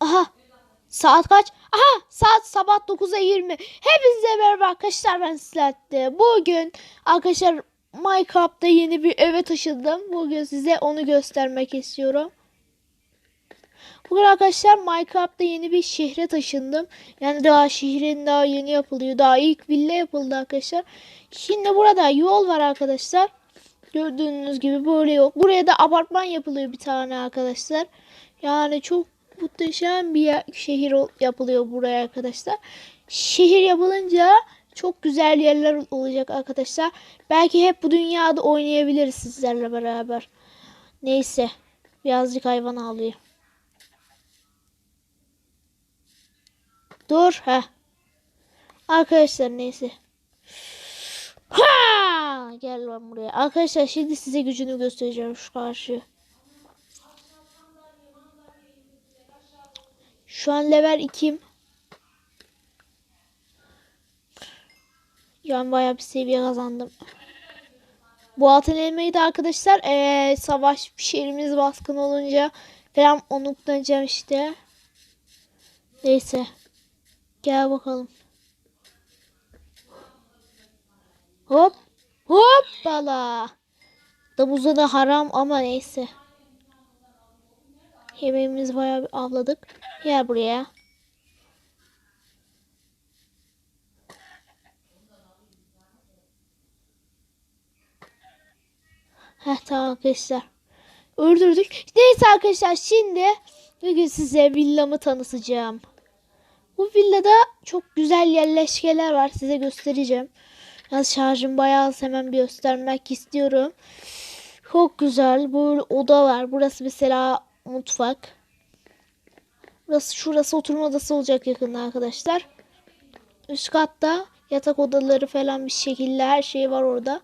Aha. Saat kaç? Aha saat sabah 9'a 20. Hepinize merhaba arkadaşlar ben Silahattin. Bugün arkadaşlar Minecraft'ta yeni bir eve taşındım. Bugün size onu göstermek istiyorum. Bugün arkadaşlar Minecraft'ta yeni bir şehre taşındım. Yani daha şehrin daha yeni yapılıyor. Daha ilk villa yapıldı arkadaşlar. Şimdi burada yol var arkadaşlar. Gördüğünüz gibi böyle yol. Buraya da apartman yapılıyor bir tane arkadaşlar. Yani çok muhteşem bir yer- şehir yapılıyor buraya arkadaşlar. Şehir yapılınca çok güzel yerler olacak arkadaşlar. Belki hep bu dünyada oynayabiliriz sizlerle beraber. Neyse. Birazcık hayvan ağlıyor. Dur. ha. Arkadaşlar neyse. Ha! Gel lan buraya. Arkadaşlar şimdi size gücünü göstereceğim şu karşı. Şu an level 2'yim. Yani bayağı bir seviye kazandım. Bu altın elmayı da arkadaşlar eee, savaş şehrimiz baskın olunca falan unutlanacağım işte. Neyse. Gel bakalım. Hop. Hoppala. Damuza da haram ama neyse. Yemeğimizi bayağı bir avladık. Gel buraya. Heh tamam arkadaşlar. Öldürdük. Neyse arkadaşlar şimdi bugün size villamı tanıtacağım. Bu villada çok güzel yerleşkeler var. Size göstereceğim. Yalnız şarjım bayağı az. Hemen bir göstermek istiyorum. Çok güzel. Böyle oda var. Burası mesela mutfak. Burası şurası oturma odası olacak yakında arkadaşlar. Üst katta yatak odaları falan bir şekilde her şey var orada.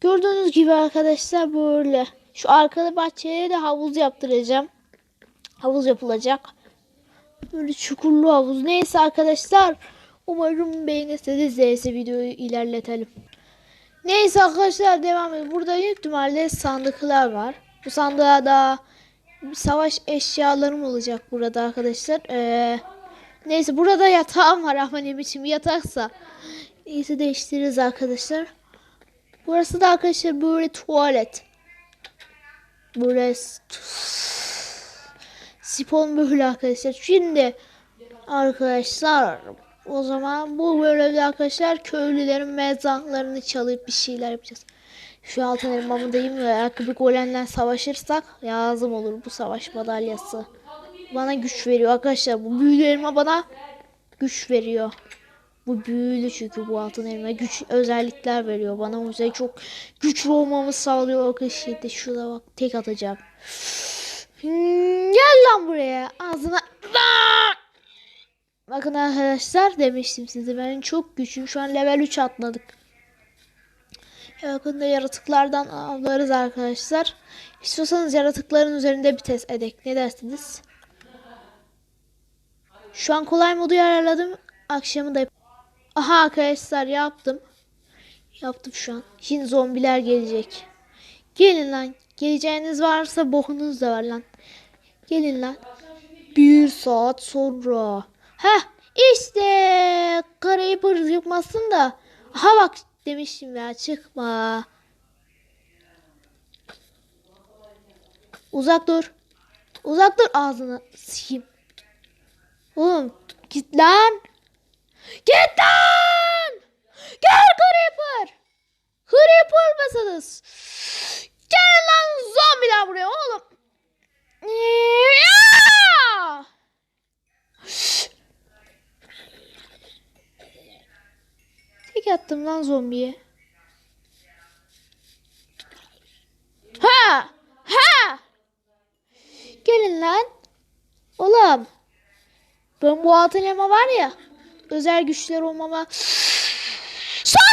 Gördüğünüz gibi arkadaşlar böyle. Şu arkada bahçeye de havuz yaptıracağım. Havuz yapılacak. Böyle çukurlu havuz. Neyse arkadaşlar. Umarım beğenirseniz neyse videoyu ilerletelim. Neyse arkadaşlar devam edelim. Burada büyük ihtimalle sandıklar var. Bu sandığa da savaş eşyalarım olacak burada arkadaşlar. Ee, neyse burada yatağım var ama ne biçim yataksa. Neyse değiştiririz arkadaşlar. Burası da arkadaşlar böyle tuvalet. Böyle s- sipon böyle arkadaşlar. Şimdi arkadaşlar o zaman bu bölümde arkadaşlar köylülerin mezarlarını çalıp bir şeyler yapacağız. Şu altın elmamı da yiyeyim ve ayakkabı golemle savaşırsak lazım olur bu savaş madalyası. Bana güç veriyor arkadaşlar. Bu büyülü elma bana güç veriyor. Bu büyülü çünkü bu altın elma güç özellikler veriyor bana. O yüzden çok güçlü olmamı sağlıyor arkadaşlar. De şurada bak tek atacağım. Hmm, Gel lan buraya. Ağzına. Bakın arkadaşlar demiştim size ben çok güçlüyüm. Şu an level 3 atladık. Yakında yaratıklardan avlarız arkadaşlar. İstiyorsanız yaratıkların üzerinde bir test edek. Ne dersiniz? Şu an kolay modu ayarladım. Akşamı da Aha arkadaşlar yaptım. Yaptım şu an. Şimdi zombiler gelecek. Gelin lan. Geleceğiniz varsa bokunuz da var lan. Gelin lan. Bir saat sonra. Heh işte karayı pır çıkmasın da. Aha bak demiştim ya çıkma. Uzak dur. Uzak dur ağzını sikeyim. Oğlum git lan. Git lan. Gel Creeper. Creeper mısınız? Gel lan zombiler buraya oğlum. Ya! Tek attım lan zombiye. Ha! Ha! Gelin lan. Oğlum. Ben bu altın elma var ya. Özel güçler olmama. Sallıyor!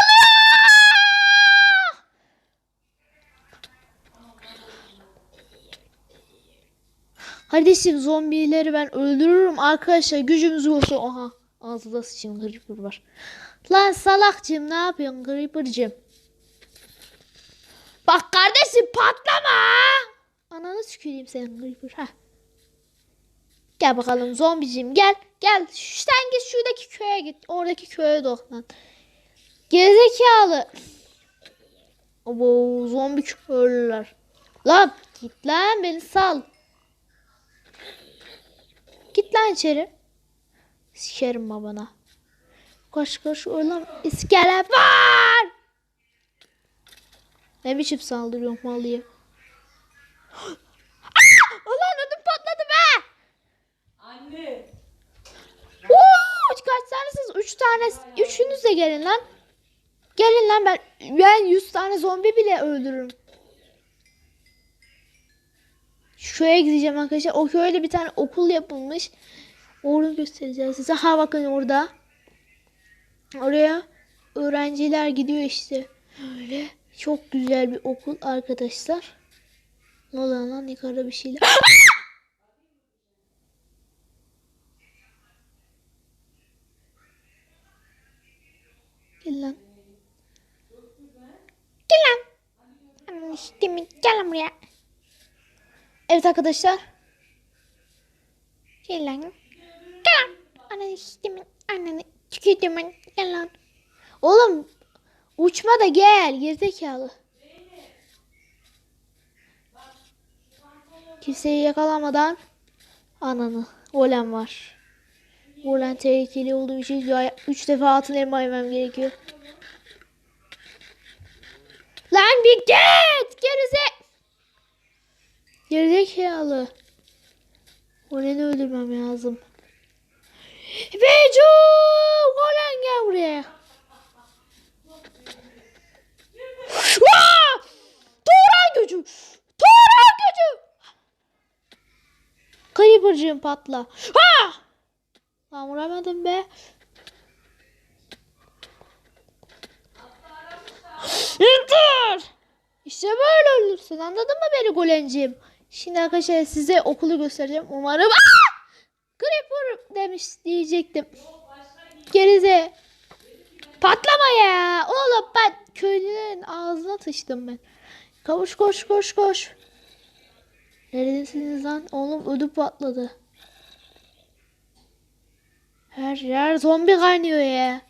Kardeşim zombileri ben öldürürüm arkadaşlar. Gücümüz olsa. Aha. Ağzında sıçayım Creeper var. Lan salakcığım ne yapıyorsun Creeper'cığım? Bak kardeşim patlama. Ananı süküreyim senin Creeper. Ha. Gel bakalım zombicim gel. Gel sen git şuradaki köye git. Oradaki köye doklan. Gerizekalı. Abo zombi köylüler. Lan git lan beni sal. Git lan içeri. Sikerim babana. Koş koş oğlum iskelet var. Ne biçim saldırıyorum malıya. Ulan ödüm patladı be. Anne. Oo, kaç tanesiniz? Üç tane. Üçünüz de gelin lan. Gelin lan ben ben 100 tane zombi bile öldürürüm. Şu köye gideceğim arkadaşlar. O köyde bir tane okul yapılmış. Orada göstereceğiz size. Ha bakın orada. Oraya öğrenciler gidiyor işte. Öyle çok güzel bir okul arkadaşlar. Ne oluyor lan yukarıda bir şeyler. Gel lan. Gel lan. Siktimin. Gel lan buraya. Evet arkadaşlar. Gel lan. Gel lan. Ananı siktimin. Ananı tüketimin. Gel lan. Oğlum uçma da gel. Gerizekalı. Kimseyi yakalamadan ananı. Golem var. Golem tehlikeli olduğu için 3 defa altın elma yemem gerekiyor. Lan bir git! Gerize... Gerizekalı. Golem'i öldürmem lazım. Becu! Golem gel buraya. Turan gücü! Turan gücü! Creeper'cığım patla. Ha! Lan vuramadım be. İndir! İşte böyle ölürsün. Anladın mı beni golencim? Şimdi arkadaşlar size okulu göstereceğim. Umarım... Aa! Creeper demiş diyecektim. Gerize. Patlama ya. Oğlum ben köylülerin ağzına sıçtım ben. Koş koş koş koş. Neredesiniz lan? Oğlum ödü patladı. Her yer zombi kaynıyor ya.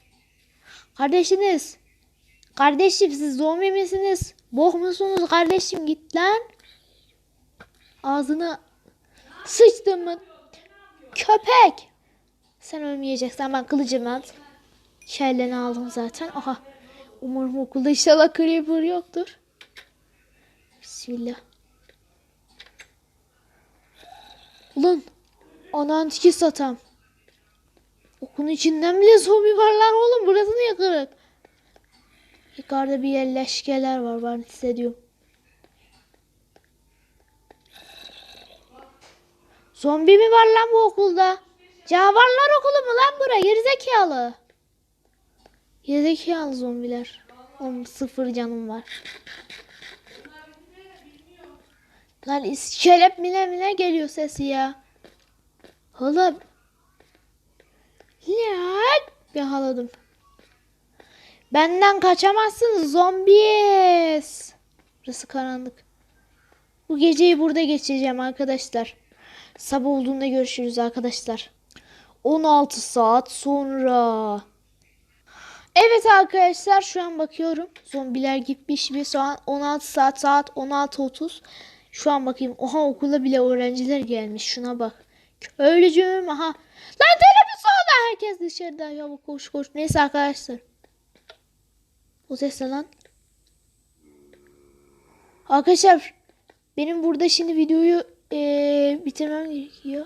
Kardeşiniz. Kardeşim siz zombi misiniz? Bok musunuz kardeşim git lan. Ağzına sıçtım mı? Köpek. Sen ölmeyeceksen ben kılıcımı at. Kelleni aldım zaten. Aha. Umarım okulda inşallah creeper yoktur. Bismillah. Ulan. Anan tiki satam. Okulun içinden bile zombi var lan oğlum. Burası niye kırık? Yukarıda bir yerleşkeler var ben hissediyorum. Zombi mi var lan bu okulda? Canavarlar okulu mu lan bura? Gerizekalı. Gerizekalı zombiler. Oğlum sıfır canım var. Lan iskelet mine mine geliyor sesi ya. Oğlum. Lan. Bir haladım. Benden kaçamazsınız zombies. Burası karanlık. Bu geceyi burada geçireceğim arkadaşlar. Sabah olduğunda görüşürüz arkadaşlar. 16 saat sonra. Evet arkadaşlar şu an bakıyorum. Zombiler gitmiş bir şu an 16 saat saat 16.30. Şu an bakayım. Oha okula bile öğrenciler gelmiş. Şuna bak. Köylücüğüm aha. Lan oldu. Herkes dışarıda. Ya bu koş koş. Neyse arkadaşlar. O ses lan. Arkadaşlar benim burada şimdi videoyu eee, bitirmem gerekiyor.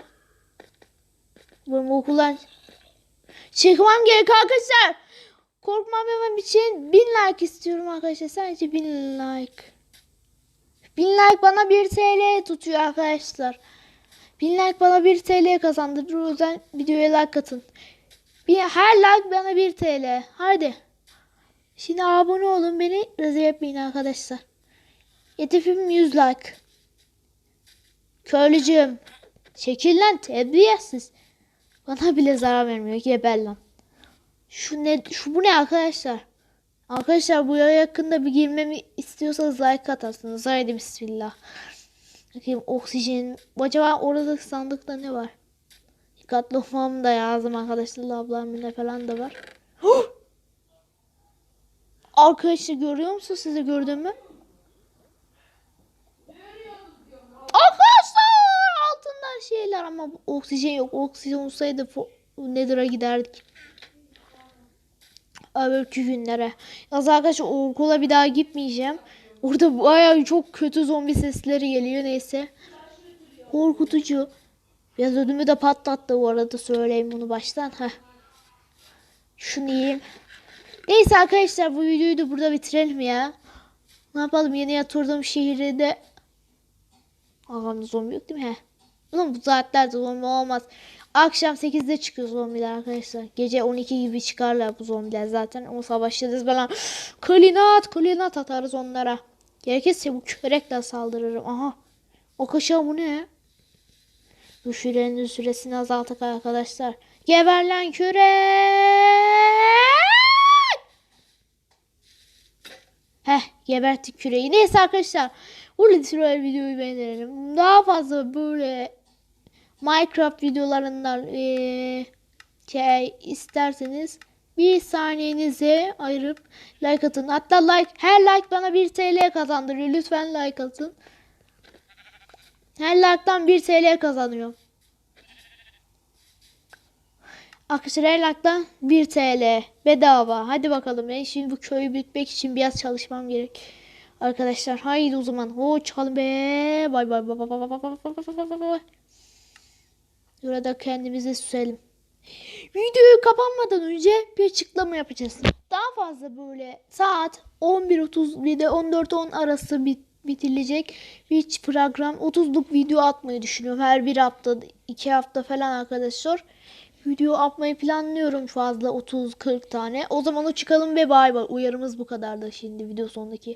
Benim okuldan çıkmam gerek arkadaşlar. Korkmamam için 1000 like istiyorum arkadaşlar. Sadece 1000 like. 1000 like bana 1 TL tutuyor arkadaşlar. 1000 like bana 1 TL kazandırır. O yüzden videoya like atın. Bir, her like bana 1 TL. Hadi. Şimdi abone olun beni rezil etmeyin arkadaşlar. Hedefim 100 like. Köylücüğüm. Çekil lan terbiyesiz. Bana bile zarar vermiyor. Geber lan. Şu ne şu bu ne arkadaşlar? Arkadaşlar buraya yakında bir girmemi istiyorsanız like atarsınız. Haydi bismillah. Bakayım oksijen. Acaba orada sandıkta ne var? Dikkatli olmam da lazım arkadaşlar. Ablamın falan da var. Arkadaşlar görüyor musun? Size gördün mü? Arkadaşlar şeyler ama oksijen yok. Oksijen olsaydı Nether'a giderdik. Öbürkü günlere. Yaz arkadaşlar okula bir daha gitmeyeceğim. Orada bayağı çok kötü zombi sesleri geliyor neyse. Korkutucu. Biraz ödümü de patlattı bu arada söyleyeyim bunu baştan. Heh. Şunu yiyeyim. Neyse arkadaşlar bu videoyu da burada bitirelim ya. Ne yapalım yeni oturduğum şehirde Ağamda zombi yok değil mi? He. Ulan bu saatlerde zombi olmaz. Akşam 8'de çıkıyor zombiler arkadaşlar. Gece 12 gibi çıkarlar bu zombiler zaten. O savaşacağız falan. Kalinat, kalinat atarız onlara. Gerekirse bu kürekle saldırırım. Aha. O kaşığa bu ne? Bu sürenin süresini azalttık arkadaşlar. Geber lan kürek! Heh geberttik küreği. Neyse arkadaşlar. Bu literal videoyu beğenelim. Daha fazla böyle Minecraft videolarından eee, şey isterseniz bir saniyenizi ayırıp like atın. Hatta like her like bana 1 TL kazandırıyor. Lütfen like atın. Her like'tan 1 TL kazanıyorum. Arkadaşlar her like'tan 1 TL bedava. Hadi bakalım. Ben şimdi bu köyü büyütmek için biraz çalışmam gerek. Arkadaşlar haydi o zaman. Hoşçakalın be. Bay bay bay bay bay bay. Burada kendimizi süselim. Videoyu kapanmadan önce bir açıklama yapacağız. Daha fazla böyle saat 11.30 bir de 14.10 arası bit bitirilecek bir program 30'luk video atmayı düşünüyorum. Her bir hafta, iki hafta falan arkadaşlar. Video atmayı planlıyorum fazla 30-40 tane. O zaman o çıkalım ve bay bay. Uyarımız bu kadardı şimdi video sonundaki.